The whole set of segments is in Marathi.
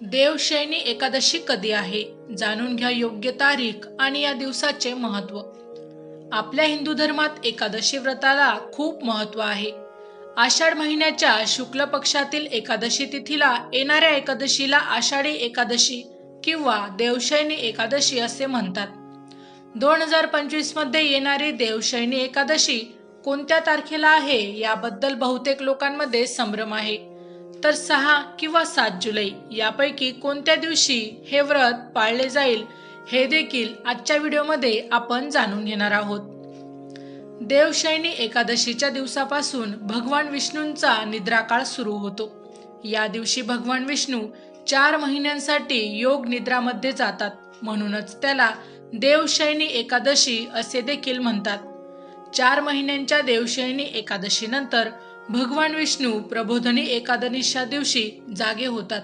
देवशैनी एकादशी कधी आहे? जाणून घ्या योग्य तारीख आणि या दिवसाचे महत्त्व. आपल्या हिंदू धर्मात एकादशी व्रताला खूप महत्त्व आहे. आषाढ महिन्याच्या शुक्ल पक्षातील एकादशी तिथीला येणाऱ्या एकादशीला आषाढी एकादशी किंवा देवशयनी एकादशी असे म्हणतात. दोन हजार पंचवीसमध्ये येणारी देवशैनी एकादशी कोणत्या तारखेला आहे याबद्दल बहुतेक लोकांमध्ये संभ्रम आहे. तर सहा किंवा सात जुलै यापैकी कोणत्या दिवशी हे व्रत पाळले जाईल हे देखील आजच्या व्हिडिओमध्ये आपण जाणून घेणार आहोत. देवशैनी एकादशीच्या दिवसापासून भगवान विष्णूंचा निद्राकाळ सुरू होतो. या दिवशी भगवान विष्णू चार महिन्यांसाठी योग निद्रामध्ये जातात. म्हणूनच त्याला देवशैनी एकादशी असे देखील म्हणतात. चार महिन्यांच्या देवशैनी एकादशीनंतर भगवान विष्णू प्रबोधनी एकादशीच्या दिवशी जागे होतात.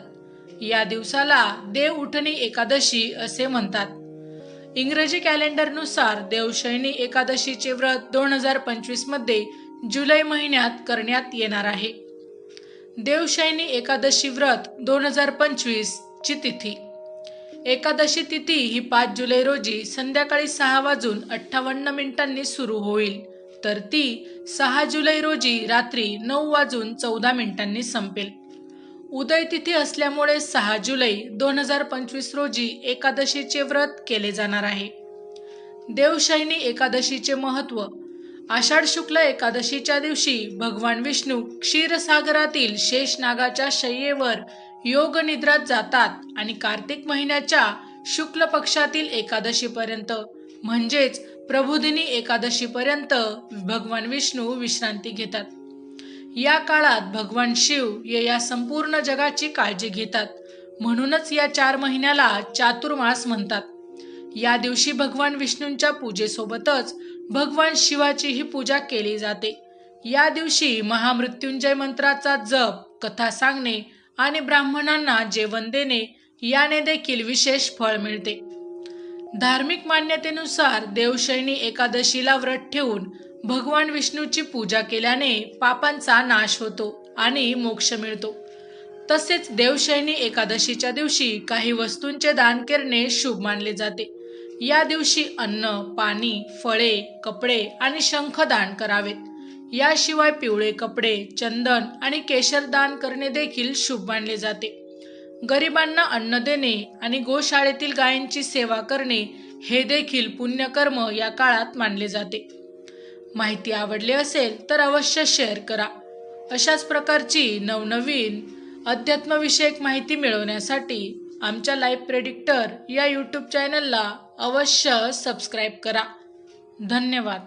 या दिवसाला देव उठणी एकादशी असे म्हणतात. इंग्रजी कॅलेंडरनुसार देवशैनी एकादशीचे व्रत दोन हजार पंचवीसमध्ये जुलै महिन्यात करण्यात येणार आहे. देवशैनी एकादशी व्रत दोन हजार पंचवीस ची तिथी. एकादशी तिथी ही पाच जुलै रोजी संध्याकाळी सहा वाजून अठ्ठावन्न मिनिटांनी सुरू होईल. तर ती सहा जुलै रोजी रात्री नऊ वाजून चौदा मिनिटांनी संपेल. उदय तिथी असल्यामुळे सहा जुलै दोन हजार पंचवीस रोजी एकादशीचे व्रत केले जाणार आहे. देवशैनी एकादशीचे महत्त्व. आषाढ शुक्ल एकादशीच्या दिवशी भगवान विष्णू क्षीरसागरातील शेषनागाच्या शय्येवर योग निद्रात जातात आणि कार्तिक महिन्याच्या शुक्ल पक्षातील एकादशीपर्यंत म्हणजेच प्रबोधिनी एकादशीपर्यंत भगवान विष्णू विश्रांती घेतात. या काळात भगवान शिव या संपूर्ण जगाची काळजी घेतात. म्हणूनच या चार महिन्याला चातुर्मास म्हणतात. या दिवशी भगवान विष्णूंच्या पूजेसोबतच भगवान शिवाचीही पूजा केली जाते. या दिवशी महामृत्युंजय मंत्राचा जप कथा सांगणे आणि ब्राह्मणांना जेवण देणे याने देखील विशेष फळ मिळते. धार्मिक मान्यतेनुसार देवशयनी एकादशीला व्रत ठेवून भगवान विष्णूची पूजा केल्याने पापांचा नाश होतो आणि मोक्ष मिळतो. तसेच देवशैनी एकादशीच्या दिवशी काही वस्तूंचे दान करणे शुभ मानले जाते. या दिवशी अन्न पाणी फळे कपडे आणि शंख दान करावेत. याशिवाय पिवळे कपडे चंदन आणि केशर दान करणे देखील शुभ मानले जाते. गरिबांना अन्न देणे आणि गोशाळेतील गायींची सेवा करणे हे देखील पुण्यकर्म या काळात मानले जाते. माहिती आवडली असेल तर अवश्य शेअर करा. अशाच प्रकारची नवनवीन अध्यात्मविषयक माहिती मिळवण्यासाठी आमच्या लाईफ प्रेडिक्टर या यूट्यूब चॅनलला अवश्य सबस्क्राईब करा. धन्यवाद.